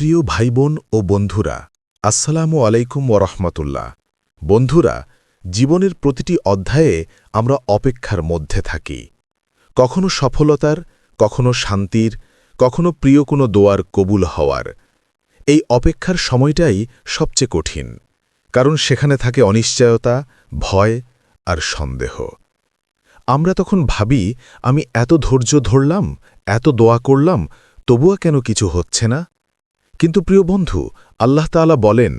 প্রিয় ভাইবোন ও বন্ধুরা, আসসালামু আলাইকুম ওরহমতুল্লাহ বন্ধুরা, জীবনের প্রতিটি অধ্যায়ে আমরা অপেক্ষার মধ্যে থাকি। কখনো সফলতার, কখনো শান্তির, কখনো প্রিয় কোনো দোয়ার কবুল হওয়ার। এই অপেক্ষার সময়টাই সবচেয়ে কঠিন, কারণ সেখানে থাকে অনিশ্চয়তা, ভয় আর সন্দেহ। আমরা তখন ভাবি, আমি এত ধৈর্য ধরলাম, এত দোয়া করলাম, তবুও কেন কিছু হচ্ছে না? কিন্তু প্রিয় বন্ধু, আল্লাহ তাআলা বলেন,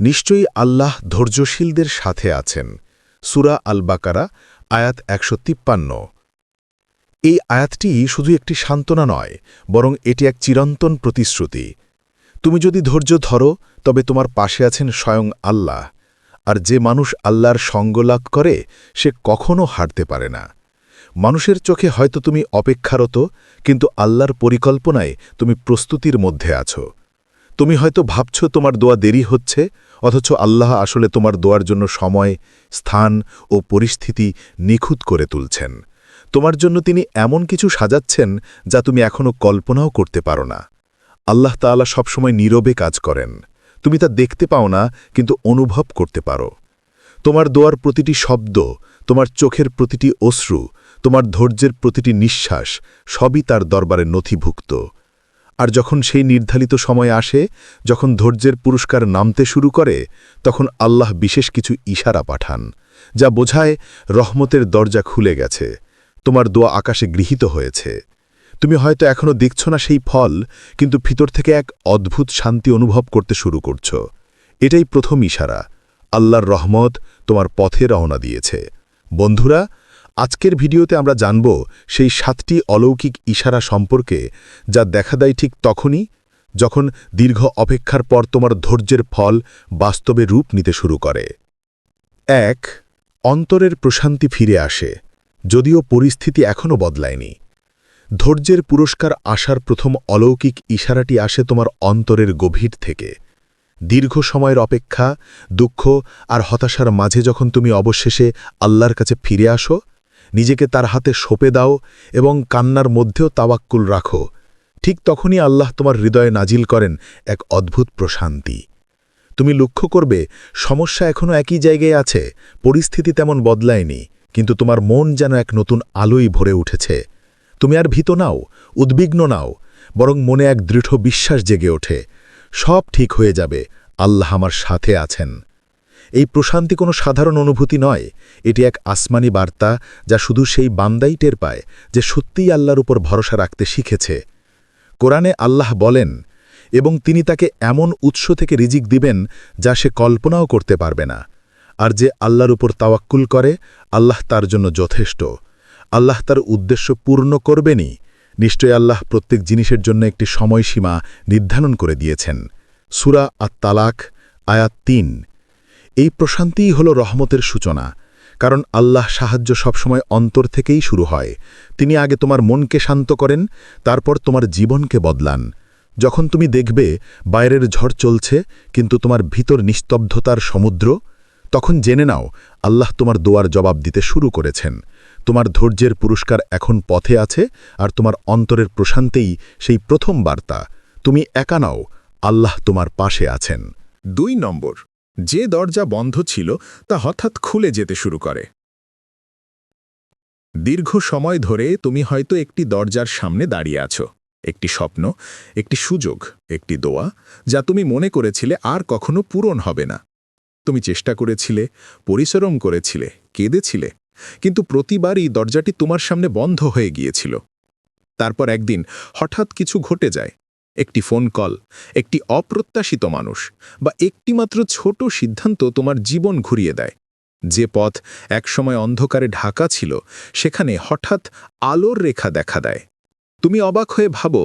নিশ্চয়ই আল্লাহ ধৈর্যশীলদের সাথে আছেন। সুরা আল বাকারা আয়াত একশো তিপ্পান্ন। এই আয়াতটি শুধু একটি সান্ত্বনা নয়, বরং এটি এক চিরন্তন প্রতিশ্রুতি। তুমি যদি ধৈর্য ধরো, তবে তোমার পাশে আছেন স্বয়ং আল্লাহ। আর যে মানুষ আল্লাহর সঙ্গ লাভ করে, সে কখনও হারতে পারে না। মানুষের চোখে হয়তো তুমি অপেক্ষারত, কিন্তু আল্লাহর পরিকল্পনায় তুমি প্রস্তুতির মধ্যে আছো। তুমি হয়তো ভাবছ তোমার দোয়া দেরি হচ্ছে, অথচ আল্লাহ আসলে তোমার দোয়ার জন্য সময়, স্থান ও পরিস্থিতি নিখুঁত করে তুলছেন। তোমার জন্য তিনি এমন কিছু সাজাচ্ছেন যা তুমি এখনও কল্পনাও করতে পারো না। আল্লাহ তাআলা সবসময় নীরবে কাজ করেন। তুমি তা দেখতে পাও না, কিন্তু অনুভব করতে পারো। তোমার দোয়ার প্রতিটি শব্দ, তোমার চোখের প্রতিটি অশ্রু, তোমার ধৈর্যের প্রতিটি নিঃশ্বাস সবই তার দরবারে নথিভুক্ত। আর যখন সেই নির্ধারিত সময় আসে, যখন ধৈর্যের পুরস্কার নামতে শুরু করে, তখন আল্লাহ বিশেষ কিছু ইশারা পাঠান, যা বোঝায় রহমতের দরজা খুলে গেছে, তোমার দোয়া আকাশে গৃহীত হয়েছে। তুমি হয়তো এখনও দেখছ না সেই ফল, কিন্তু ভিতর থেকে এক অদ্ভুত শান্তি অনুভব করতে শুরু করছ। এটাই প্রথম ইশারা। আল্লাহর রহমত তোমার পথে রওনা দিয়েছে। বন্ধুরা আজকের ভিডিওতে আমরা জানব সেই সাতটি অলৌকিক ইশারা সম্পর্কে যা দেখা দেয় ঠিক তখনই যখন দীর্ঘ অপেক্ষার পর তোমার ধৈর্যের ফল বাস্তবে রূপ নিতে শুরু করে। এক, অন্তরের প্রশান্তি ফিরে আসে, যদিও পরিস্থিতি এখনও বদলায়নি। ধৈর্যের পুরস্কার আসার প্রথম অলৌকিক ইশারাটি আসে তোমার অন্তরের গভীর থেকে। দীর্ঘ সময়ের অপেক্ষা, দুঃখ আর হতাশার মাঝে যখন তুমি অবশেষে আল্লাহর কাছে ফিরে আসো নিজেকে তার হাতে সঁপে দাও এবং কান্নার মধ্যেও তাওয়াক্কুল রাখো। ঠিক তখনই আল্লাহ তোমার হৃদয়ে নাজিল করেন এক অদ্ভুত প্রশান্তি। তুমি লক্ষ্য করবে, সমস্যা এখনও একই জায়গায় আছে, পরিস্থিতি তেমন বদলায়নি, কিন্তু তোমার মন যেন এক নতুন আলোই ভরে উঠেছে। তুমি আর ভীত নাও, উদ্বিগ্ন নাও, বরং মনে এক দৃঢ় বিশ্বাস জেগে ওঠে। সব ঠিক হয়ে যাবে, আল্লাহ আমার সাথে আছেন। এই প্রশান্তি কোনো সাধারণ অনুভূতি নয়। এটি এক আসমানি বার্তা যা শুধু সেই বান্দাই টের পায় যে সত্যিই আল্লাহর উপর ভরসা রাখতে শিখেছে। কোরআনে আল্লাহ বলেন, এবং তিনি তাকে এমন উৎস থেকে রিজিক দিবেন যা সে কল্পনাও করতে পারবে না। আর যে আল্লাহর উপর তাওয়াক্কুল করে, আল্লাহ তার জন্য যথেষ্ট। আল্লাহ তার উদ্দেশ্য পূর্ণ করবেনই। নিশ্চয় আল্লাহ প্রত্যেক জিনিসের জন্য একটি সময়সীমা নির্ধারণ করে দিয়েছেন। সুরা আত তালাক আয়াত তিন। এই প্রশান্তিই হল রহমতের সূচনা, কারণ আল্লাহ সাহায্য সবসময় অন্তর থেকেই শুরু হয়। তিনি আগে তোমার মনকে শান্ত করেন, তারপর তোমার জীবনকে বদলান। যখন তুমি দেখবে বাইরের ঝড় চলছে, কিন্তু তোমার ভিতর নিস্তব্ধতার সমুদ্র, তখন জেনে নাও, আল্লাহ তোমার দোয়ার জবাব দিতে শুরু করেছেন। তোমার ধৈর্যের পুরস্কার এখন পথে আছে, আর তোমার অন্তরের প্রশান্তেই সেই প্রথম বার্তা। তুমি একা নাও, আল্লাহ তোমার পাশে আছেন। দুই নম্বর যে দরজা বন্ধ ছিল তা হঠাৎ খুলে যেতে শুরু করে। দীর্ঘ সময় ধরে তুমি হয়তো একটি দরজার সামনে দাঁড়িয়ে আছো। একটি স্বপ্ন, একটি সুযোগ, একটি দোয়া, যা তুমি মনে করেছিলে আর কখনো পূরণ হবে না। তুমি চেষ্টা করেছিলে, পরিশ্রম করেছিলে, কেঁদেছিলে, কিন্তু প্রতিবারই দরজাটি তোমার সামনে বন্ধ হয়ে গিয়েছিল। তারপর একদিন হঠাৎ কিছু ঘটে যায়। একটি ফোন কল, একটি অপ্রত্যাশিত মানুষ বা একটিমাত্র ছোট সিদ্ধান্ত তোমার জীবন ঘুরিয়ে দেয়। যে পথ একসময় অন্ধকারে ঢাকা ছিল, সেখানে হঠাৎ আলোর রেখা দেখা দেয়। তুমি অবাক হয়ে ভাবো,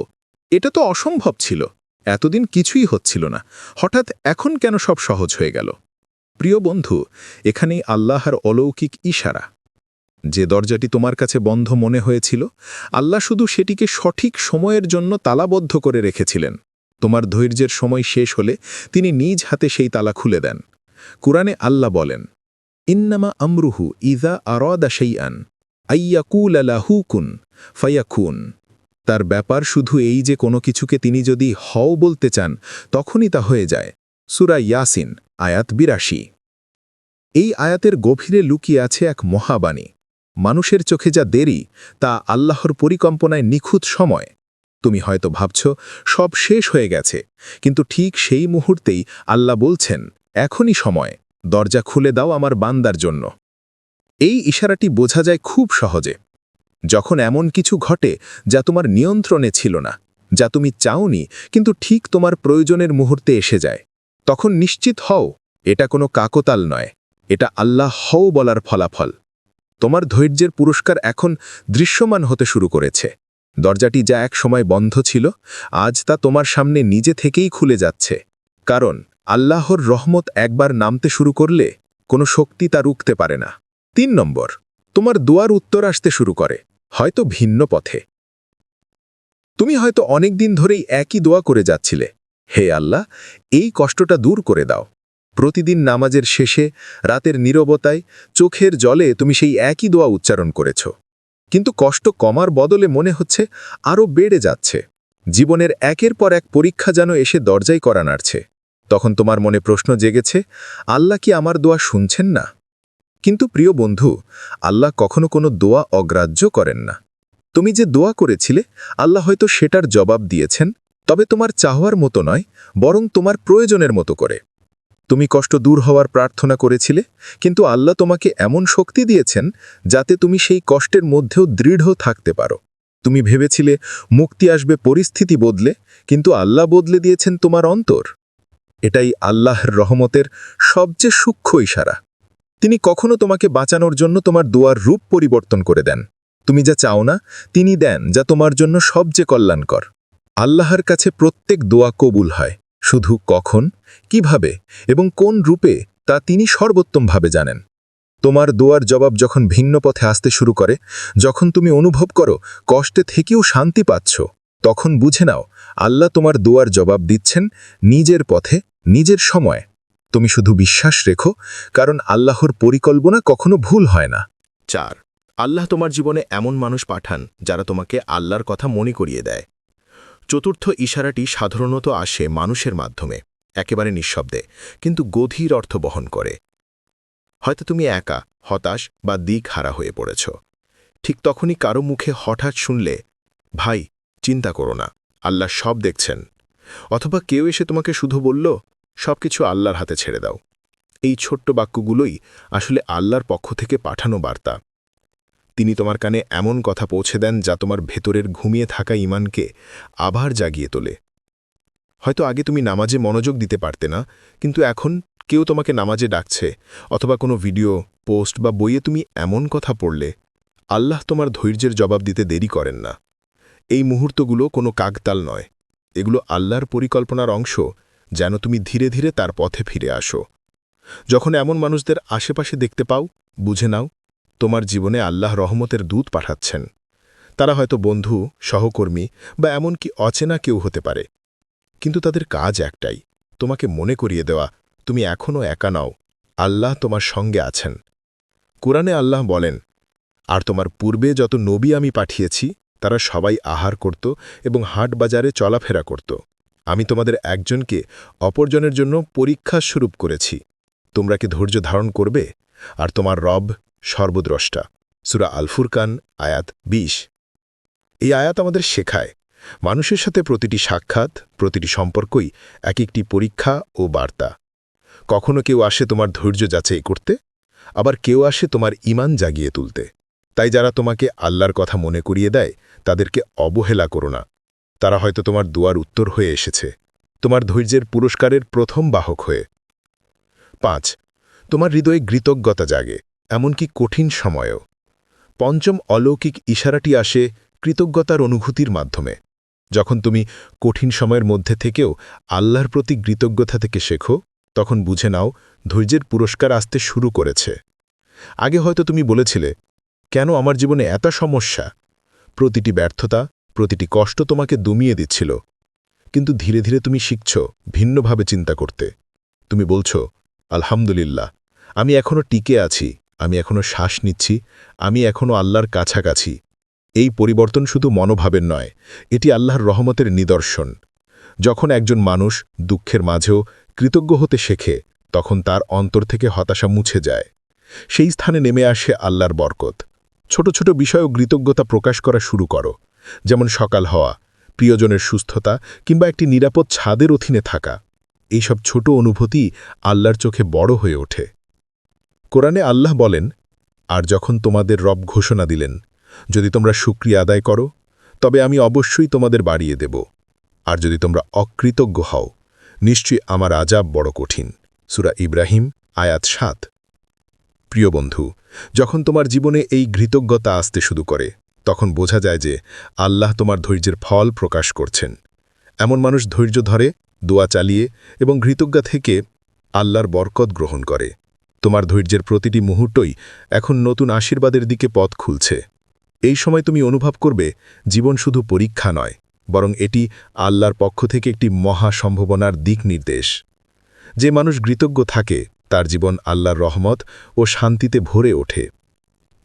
এটা তো অসম্ভব ছিল, এতদিন কিছুই হচ্ছিল না, হঠাৎ এখন কেন সব সহজ হয়ে গেল? প্রিয় বন্ধু, এখানেই আল্লাহর অলৌকিক ইশারা। যে দরজাটি তোমার কাছে বন্ধ মনে হয়েছিল, আল্লাহ শুধু সেটিকে সঠিক সময়ের জন্য তালাবদ্ধ করে রেখেছিলেন। তোমার ধৈর্যের সময় শেষ হলে তিনি নিজ হাতে সেই তালা খুলে দেন। কুরআনে আল্লাহ বলেন, ইন্নামা আমরুহু ইজা আরদা সেই আন আইয়াকুল আলাহু কুন ফায়াকুন। তার ব্যাপার শুধু এই যে কোনো কিছুকে তিনি যদি হও বলতে চান, তখনই তা হয়ে যায়। সুরা ইয়াসিন, আয়াত বিরাশি। এই আয়াতের গভীরে লুকিয়ে আছে এক মহাবাণী। মানুষের চোখে যা দেরি, তা আল্লাহর পরিকল্পনায় নিখুঁত সময়। তুমি হয়তো ভাবছ, সব শেষ হয়ে গেছে, কিন্তু ঠিক সেই মুহূর্তেই আল্লাহ বলছেন, এখনই সময়, দরজা খুলে দাও আমার বান্দার জন্য। এই ইশারাটি বোঝা যায় খুব সহজে। যখন এমন কিছু ঘটে যা তোমার নিয়ন্ত্রণে ছিল না, যা তুমি চাওনি, কিন্তু ঠিক তোমার প্রয়োজনের মুহূর্তে এসে যায়, তখন নিশ্চিত হও, এটা কোনো কাকতাল নয়, এটা আল্লাহ হও বলার ফলাফল। তোমার ধৈর্যের পুরস্কার এখন দৃশ্যমান হতে শুরু করেছে। দরজাটি যা এক সময় বন্ধ ছিল, আজ তা তোমার সামনে নিজে থেকেই খুলে যাচ্ছে। কারণ, আল্লাহর রহমত একবার নামতে শুরু করলে, কোনো শক্তি তা রুখতে পারে না। তিন নম্বর, তোমার দুয়ার উত্তর আসতে শুরু করে, হয়তো ভিন্ন পথে। তুমি হয়তো অনেক দিন ধরেই একই দোয়া করে যাচ্ছিলে। হে আল্লাহ, এই কষ্টটা দূর করে দাও। প্রতিদিন নামাজের শেষে, রাতের নীরবতায়, চোখের জলে তুমি সেই একই দোয়া উচ্চারণ করেছ। কিন্তু কষ্ট কমার বদলে মনে হচ্ছে আরও বেড়ে যাচ্ছে। জীবনের একের পর এক পরীক্ষা যেন এসে দরজাই করা নাড়ছে। তখন তোমার মনে প্রশ্ন জেগেছে, আল্লাহ কি আমার দোয়া শুনছেন না? কিন্তু প্রিয় বন্ধু, আল্লাহ কখনো কোনো দোয়া অগ্রাহ্য করেন না। তুমি যে দোয়া করেছিলে, আল্লাহ হয়তো সেটার জবাব দিয়েছেন, তবে তোমার চাহওয়ার মতো নয়, বরং তোমার প্রয়োজনের মতো করে। তুমি কষ্ট দূর হওয়ার প্রার্থনা করেছিলে, কিন্তু আল্লাহ তোমাকে এমন শক্তি দিয়েছেন যাতে তুমি সেই কষ্টের মধ্যেও দৃঢ় থাকতে পারো। তুমি ভেবেছিলে মুক্তি আসবে পরিস্থিতি বদলে, কিন্তু আল্লাহ বদলে দিয়েছেন তোমার অন্তর। এটাই আল্লাহর রহমতের সবচেয়ে সূক্ষ্ম ইশারা। তিনি কখনো তোমাকে বাঁচানোর জন্য তোমার দোয়ার রূপ পরিবর্তন করে দেন। তুমি যা চাও না, তিনি দেন, যা তোমার জন্য সবচেয়ে কল্যাণকর। আল্লাহর কাছে প্রত্যেক দোয়া কবুল হয়। শুধু কখন, কীভাবে এবং কোন রূপে তা তিনি সর্বোত্তমভাবে জানেন। তোমার দোয়ার জবাব যখন ভিন্ন পথে আসতে শুরু করে, যখন তুমি অনুভব করো, কষ্টে থেকেও শান্তি পাচ্ছ, তখন বুঝে নাও, আল্লাহ তোমার দোয়ার জবাব দিচ্ছেন নিজের পথে, নিজের সময়। তুমি শুধু বিশ্বাস রেখো, কারণ আল্লাহর পরিকল্পনা কখনো ভুল হয় না। চার, আল্লাহ তোমার জীবনে এমন মানুষ পাঠান, যারা তোমাকে আল্লাহর কথা মনে করিয়ে দেয়। চতুর্থ ইশারাটি সাধারণত আসে মানুষের মাধ্যমে, একেবারে নিঃশব্দে, কিন্তু গভীর অর্থ বহন করে। হয়তো তুমি একা, হতাশ বা দিক হারা হয়ে পড়েছ। ঠিক তখনই কারও মুখে হঠাৎ শুনলে, ভাই, চিন্তা করো না, আল্লাহ সব দেখছেন। অথবা কেউ এসে তোমাকে শুধু বলল, সবকিছু আল্লাহর হাতে ছেড়ে দাও। এই ছোট্ট বাক্যগুলোই আসলে আল্লাহর পক্ষ থেকে পাঠানো বার্তা। তিনি তোমার কানে এমন কথা পৌঁছে দেন যা তোমার ভেতরের ঘুমিয়ে থাকা ইমানকে আবার জাগিয়ে তোলে। হয়তো আগে তুমি নামাজে মনোযোগ দিতে পারতে না, কিন্তু এখন কেউ তোমাকে নামাজে ডাকছে, অথবা কোনো ভিডিও, পোস্ট বা বইয়ে তুমি এমন কথা পড়লে, আল্লাহ তোমার ধৈর্যের জবাব দিতে দেরি করেন না। এই মুহূর্তগুলো কোনো কাকতাল নয়। এগুলো আল্লাহর পরিকল্পনার অংশ, যেন তুমি ধীরে ধীরে তার পথে ফিরে আসো। যখন এমন মানুষদের আশেপাশে দেখতে পাও, বুঝে নাও তোমার জীবনে আল্লাহ রহমতের দূত পাঠাচ্ছেন। তারা হয়তো বন্ধু, সহকর্মী বা এমনকি অচেনা কেউ হতে পারে। কিন্তু তাদের কাজ একটাই, তোমাকে মনে করিয়ে দেওয়া, তুমি এখনও একা নাও, আল্লাহ তোমার সঙ্গে আছেন। কোরআনে আল্লাহ বলেন, আর তোমার পূর্বে যত নবী আমি পাঠিয়েছি, তারা সবাই আহার করত এবং হাট বাজারে চলাফেরা করত। আমি তোমাদের একজনকে অপরজনের জন্য পরীক্ষা স্বরূপ করেছি। তোমরা কি ধৈর্য ধারণ করবে? আর তোমার রব সর্বদ্রষ্টা। সুরা আলফুরকান, আয়াত ২০ এই আয়াত আমাদের শেখায়, মানুষের সাথে প্রতিটি সাক্ষাৎ, প্রতিটি সম্পর্কই এক একটি পরীক্ষা ও বার্তা। কখনো কেউ আসে তোমার ধৈর্য যাচাই করতে, আবার কেউ আসে তোমার ইমান জাগিয়ে তুলতে। তাই যারা তোমাকে আল্লাহর কথা মনে করিয়ে দেয়, তাদেরকে অবহেলা করো না। তারা হয়তো তোমার দুয়ার উত্তর হয়ে এসেছে, তোমার ধৈর্যের পুরস্কারের প্রথম বাহক হয়ে। পাঁচ, তোমার হৃদয়ে কৃতজ্ঞতা জাগে। এমনকি কঠিন সময়েও। পঞ্চম অলৌকিক ইশারাটি আসে কৃতজ্ঞতার অনুভূতির মাধ্যমে। যখন তুমি কঠিন সময়ের মধ্যে থেকেও আল্লাহর প্রতি কৃতজ্ঞতা থেকে শেখো, তখন বুঝে নাও ধৈর্যের পুরস্কার আসতে শুরু করেছে। আগে হয়তো তুমি বলেছিলে, কেন আমার জীবনে এত সমস্যা? প্রতিটি ব্যর্থতা, প্রতিটি কষ্ট তোমাকে দমিয়ে দিচ্ছিল। কিন্তু ধীরে ধীরে তুমি শিখছ ভিন্নভাবে চিন্তা করতে। তুমি বলছো, আলহামদুলিল্লাহ, আমি এখনও টিকে আছি। আমি এখনও শ্বাস নিচ্ছি, আমি এখনও আল্লাহর কাছাকাছি। এই পরিবর্তন শুধু মনোভাবের নয়, এটি আল্লাহর রহমতের নিদর্শন। যখন একজন মানুষ দুঃখের মাঝেও কৃতজ্ঞ হতে শেখে, তখন তার অন্তর থেকে হতাশা মুছে যায়। সেই স্থানে নেমে আসে আল্লাহর বরকত। ছোট ছোট বিষয়েও কৃতজ্ঞতা প্রকাশ করা শুরু করো। যেমন সকাল হওয়া, প্রিয়জনের সুস্থতা কিংবা একটি নিরাপদ ছাদের অধীনে থাকা। এইসব ছোট অনুভূতি আল্লাহর চোখে বড় হয়ে ওঠে। কোরআনে আল্লাহ বলেন, আর যখন তোমাদের রব ঘোষণা দিলেন, যদি তোমরা সুক্রিয়া আদায় করো, তবে আমি অবশ্যই তোমাদের বাড়িয়ে দেব। আর যদি তোমরা অকৃতজ্ঞ হও, নিশ্চয়ই আমার আজাব বড় কঠিন। সুরা ইব্রাহিম, আয়াত সাত। প্রিয় বন্ধু, যখন তোমার জীবনে এই কৃতজ্ঞতা আসতে শুরু করে, তখন বোঝা যায় যে আল্লাহ তোমার ধৈর্যের ফল প্রকাশ করছেন। এমন মানুষ ধৈর্য ধরে, দোয়া চালিয়ে এবং কৃতজ্ঞা থেকে আল্লাহর বরকত গ্রহণ করে। তোমার ধৈর্যের প্রতিটি মুহূর্তই এখন নতুন আশীর্বাদের দিকে পথ খুলছে। এই সময় তুমি অনুভব করবে, জীবন শুধু পরীক্ষা নয়, বরং এটি আল্লাহর পক্ষ থেকে একটি মহা সম্ভাবনার দিক নির্দেশ। যে মানুষ কৃতজ্ঞ থাকে, তার জীবন আল্লাহর রহমত ও শান্তিতে ভরে ওঠে।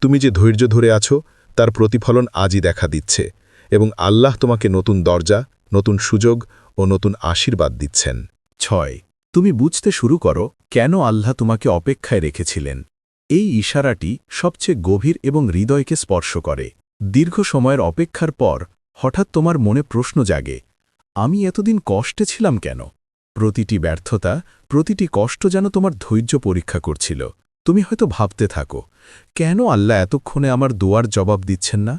তুমি যে ধৈর্য ধরে আছো, তার প্রতিফলন আজই দেখা দিচ্ছে এবং আল্লাহ তোমাকে নতুন দরজা, নতুন সুযোগ ও নতুন আশীর্বাদ দিচ্ছেন। ছয় তুমি বুঝতে শুরু করো, কেন আল্লাহ তোমাকে অপেক্ষায় রেখেছিলেন? এই ইশারাটি সবচেয়ে গভীর এবং হৃদয়কে স্পর্শ করে। দীর্ঘ সময়ের অপেক্ষার পর, হঠাৎ তোমার মনে প্রশ্ন জাগে, আমি এতদিন কষ্টে ছিলাম কেন? প্রতিটি ব্যর্থতা, প্রতিটি কষ্ট যেন তোমার ধৈর্য পরীক্ষা করছিল। তুমি হয়তো ভাবতে থাকো, কেন আল্লাহ এতক্ষণে আমার দোয়ার জবাব দিচ্ছেন না?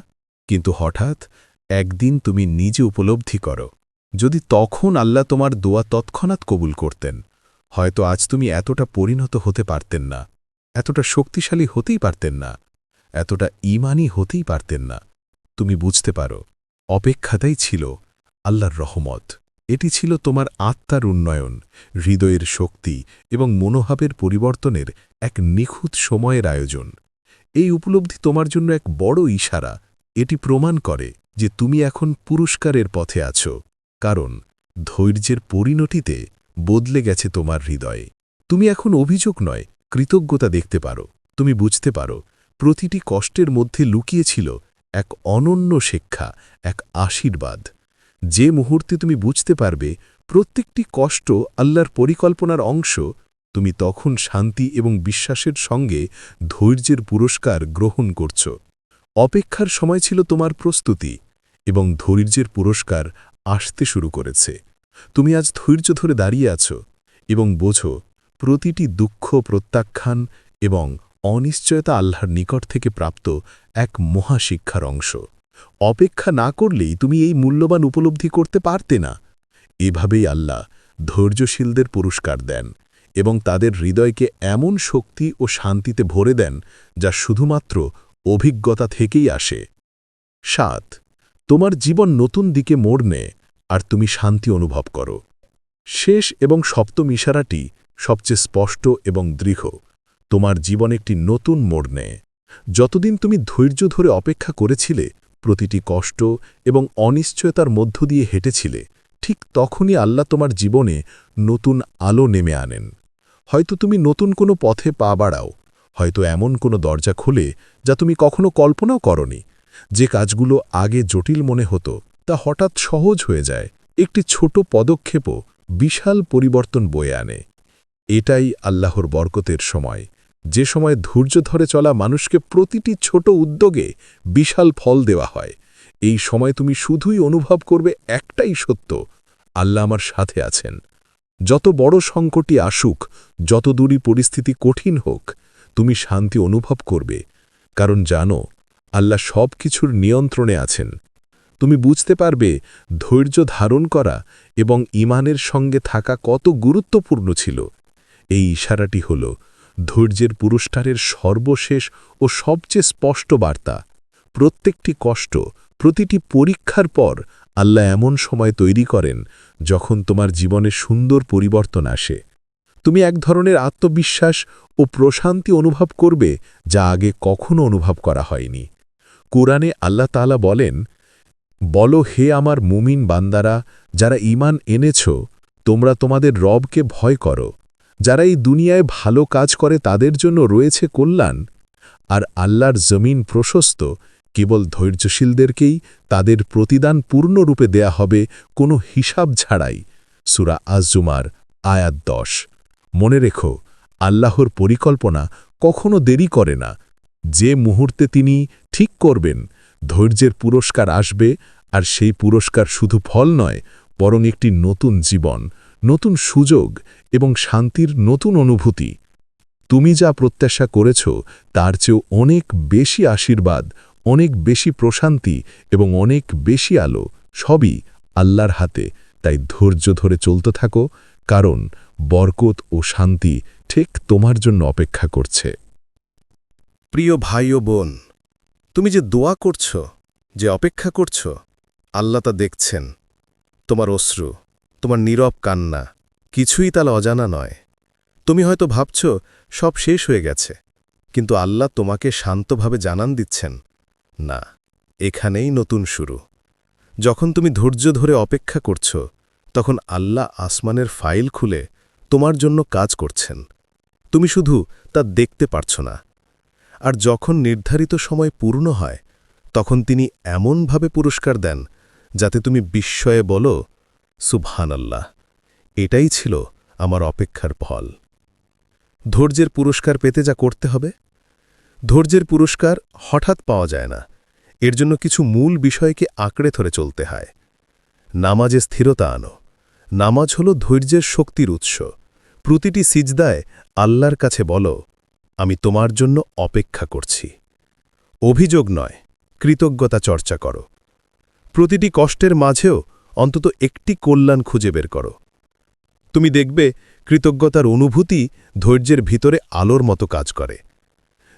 কিন্তু হঠাৎ, একদিন তুমি নিজে উপলব্ধি করো যদি তখন আল্লাহ তোমার দোয়া তৎক্ষণাৎ কবুল করতেন, হয়তো আজ তুমি এতটা পরিণত হতে পারতেন না, এতটা শক্তিশালী হতেই পারতেন না, এতটা ইমানই হতেই পারতেন না। তুমি বুঝতে পারো অপেক্ষাটাই ছিল আল্লাহর রহমত। এটি ছিল তোমার আত্মার উন্নয়ন, হৃদয়ের শক্তি এবং মনোভাবের পরিবর্তনের এক নিখুঁত সময়ের আয়োজন। এই উপলব্ধি তোমার জন্য এক বড় ইশারা। এটি প্রমাণ করে যে তুমি এখন পুরস্কারের পথে আছো। কারণ ধৈর্যের পরিণতিতে বদলে গেছে তোমার হৃদয়ে। তুমি এখন অভিযোগ নয়, কৃতজ্ঞতা দেখতে পারো। তুমি বুঝতে পারো, প্রতিটি কষ্টের মধ্যে লুকিয়েছিল এক অনন্য শিক্ষা, এক আশীর্বাদ। যে মুহূর্তে তুমি বুঝতে পারবে, প্রত্যেকটি কষ্ট আল্লাহর পরিকল্পনার অংশ, তুমি তখন শান্তি এবং বিশ্বাসের সঙ্গে ধৈর্যের পুরস্কার গ্রহণ করছ। অপেক্ষার সময় ছিল তোমার প্রস্তুতি এবং ধৈর্যের পুরস্কার আসতে শুরু করেছে। তুমি আজ ধৈর্য ধরে দাঁড়িয়ে আছো এবং বোঝো, প্রতিটি দুঃখ প্রত্যাখ্যান এবং অনিশ্চয়তা আল্লাহর নিকট থেকে প্রাপ্ত এক মহাশিক্ষার অংশ। অপেক্ষা না করলেই তুমি এই মূল্যবান উপলব্ধি করতে পারতে না। এভাবেই আল্লাহ ধৈর্যশীলদের পুরস্কার দেন এবং তাদের হৃদয়কে এমন শক্তি ও শান্তিতে ভরে দেন যা শুধুমাত্র অভিজ্ঞতা থেকেই আসে। সাত তোমার জীবন নতুন দিকে মোড় নেয় আর তুমি শান্তি অনুভব করো। শেষ এবং সপ্তম ইশারাটি সবচেয়ে স্পষ্ট এবং দৃঢ়, তোমার জীবন একটি নতুন মোড় নেয় যতদিন তুমি ধৈর্য ধরে অপেক্ষা করেছিলে, প্রতিটি কষ্ট এবং অনিশ্চয়তার মধ্য দিয়ে হেঁটেছিলে, ঠিক তখনই আল্লাহ তোমার জীবনে নতুন আলো নেমে আনেন। হয়তো তুমি নতুন কোনো পথে পা বাড়াও, হয়তো এমন কোনো দরজা খোলে যা তুমি কখনো কল্পনাও করনি যে কাজগুলো আগে জটিল মনে হতো, তা হঠাৎ সহজ হয়ে যায়। একটি ছোট পদক্ষেপও বিশাল পরিবর্তন বয়ে আনে। এটাই আল্লাহর বরকতের সময়। যে সময় ধৈর্য ধরে চলা মানুষকে প্রতিটি ছোট উদ্যোগে বিশাল ফল দেওয়া হয়। এই সময় তুমি শুধুই অনুভব করবে একটাই সত্য, আল্লাহ আমার সাথে আছেন। যত বড় সংকটই আসুক, যত দূরই পরিস্থিতি কঠিন হোক, তুমি শান্তি অনুভব করবে। কারণ জানো আল্লাহ সব কিছুর নিয়ন্ত্রণে আছেন। তুমি বুঝতে পারবে, ধৈর্য ধারণ করা এবং ইমানের সঙ্গে থাকা কত গুরুত্বপূর্ণ ছিল। এই ইশারাটি হল, ধৈর্যের পুরস্কারের সর্বশেষ ও সবচেয়ে স্পষ্ট বার্তা। প্রত্যেকটি কষ্ট, প্রতিটি পরীক্ষার পর আল্লাহ এমন সময় তৈরি করেন যখন তোমার জীবনে সুন্দর পরিবর্তন আসে। তুমি এক ধরনের আত্মবিশ্বাস ও প্রশান্তি অনুভব করবে যা আগে কখনো অনুভব করা হয়নি। কোরআনে আল্লাহ তালা বলেন, বলো হে আমার মুমিন বান্দারা, যারা ইমান এনেছ, তোমরা তোমাদের রবকে ভয় করো। যারা এই দুনিয়ায় ভালো কাজ করে, তাদের জন্য রয়েছে কল্যাণ। আর আল্লাহর জমিন প্রশস্ত, কেবল ধৈর্যশীলদেরকেই তাদের প্রতিদান পূর্ণরূপে দেয়া হবে কোনো হিসাব ছাড়াই। সুরা আজজুমার আয়াত দশ। মনে রেখো, আল্লাহর পরিকল্পনা কখনো দেরি করে না। যে মুহূর্তে তিনি ঠিক করবেন, ধৈর্যের পুরস্কার আসবে আর সেই পুরস্কার শুধু ফল নয়, বরং একটি নতুন জীবন, নতুন সুযোগ এবং শান্তির নতুন অনুভূতি। তুমি যা প্রত্যাশা করেছ, তার চেয়েও অনেক বেশি আশীর্বাদ, অনেক বেশি প্রশান্তি এবং অনেক বেশি আলো, সবই আল্লাহর হাতে। তাই ধৈর্য ধরে চলতে থাকো, কারণ বরকত ও শান্তি ঠিক তোমার জন্য অপেক্ষা করছে। প্রিয় ভাই ও বোন, তুমি যে দোয়া করছ, যে অপেক্ষা করছ, আল্লাহ তা দেখছেন। তোমার অশ্রু, তোমার নীরব কান্না, কিছুই তাল অজানা নয়। তুমি হয়তো ভাবছ, সব শেষ হয়ে গেছে, কিন্তু আল্লাহ তোমাকে শান্তভাবে জানান দিচ্ছেন, না, এখানেই নতুন শুরু। যখন তুমি ধৈর্য ধরে অপেক্ষা করছ, তখন আল্লাহ আসমানের ফাইল খুলে তোমার জন্য কাজ করছেন। তুমি শুধু তা দেখতে পারছ না আর যখন নির্ধারিত সময় পূর্ণ হয়, তখন তিনি এমনভাবে পুরস্কার দেন, যাতে তুমি বিস্ময়ে বলো, সুবহানাল্লাহ, এটাই ছিল আমার অপেক্ষার ফল। ধৈর্যের পুরস্কার পেতে যা করতে হবে? ধৈর্যের পুরস্কার হঠাৎ পাওয়া যায় না। এর জন্য কিছু মূল বিষয়কে আঁকড়ে ধরে চলতে হয়। নামাজে স্থিরতা আনো। নামাজ হল ধৈর্যের শক্তির উৎস। প্রতিটি সিজদায় আল্লাহর কাছে বলো আমি তোমার জন্য অপেক্ষা করছি। অভিযোগ নয়, কৃতজ্ঞতা চর্চা করো। প্রতিটি কষ্টের মাঝেও অন্তত একটি কল্যাণ খুঁজে বের করো। তুমি দেখবে কৃতজ্ঞতার অনুভূতি ধৈর্যের ভিতরে আলোর মতো কাজ করে।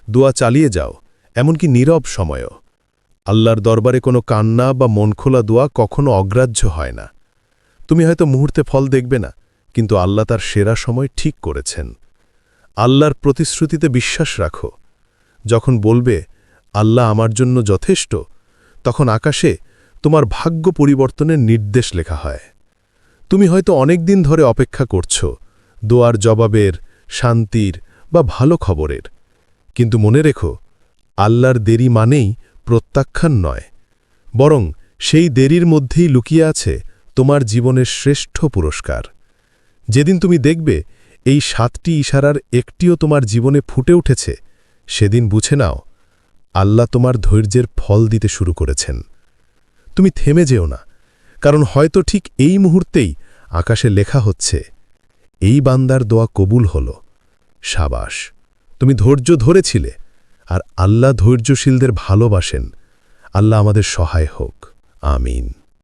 দোয়া চালিয়ে যাও, এমনকি নীরব সময়ও। আল্লাহর দরবারে কোনো কান্না বা মনখোলা দোয়া কখনো অগ্রাহ্য হয় না। তুমি হয়তো মুহূর্তে ফল দেখবে না, কিন্তু আল্লাহ তার সেরা সময় ঠিক করেছেন। আল্লাহর প্রতিশ্রুতিতে বিশ্বাস রাখো। যখন বলবে, আল্লাহ আমার জন্য যথেষ্ট, তখন আকাশে তোমার ভাগ্য পরিবর্তনের নির্দেশ লেখা হয়। তুমি হয়তো অনেক দিন ধরে অপেক্ষা করছ, দোয়ার জবাবের, শান্তির বা ভালো খবরের। কিন্তু মনে রেখো, আল্লাহর দেরি মানেই প্রত্যাখ্যান নয়, বরং সেই দেরির মধ্যেই লুকিয়ে আছে তোমার জীবনের শ্রেষ্ঠ পুরস্কার। যেদিন তুমি দেখবে এই সাতটি ইশারার একটিও তোমার জীবনে ফুটে উঠেছে, সেদিন বুঝে নাও, আল্লাহ তোমার ধৈর্যের ফল দিতে শুরু করেছেন। তুমি থেমে যেও না, কারণ হয়তো ঠিক এই মুহূর্তেই আকাশে লেখা হচ্ছে, এই বান্দার দোয়া কবুল হল, সাবাস। তুমি ধৈর্য ধরেছিলে, আর আল্লাহ ধৈর্যশীলদের ভালোবাসেন, আল্লাহ আমাদের সহায় হোক, আমিন।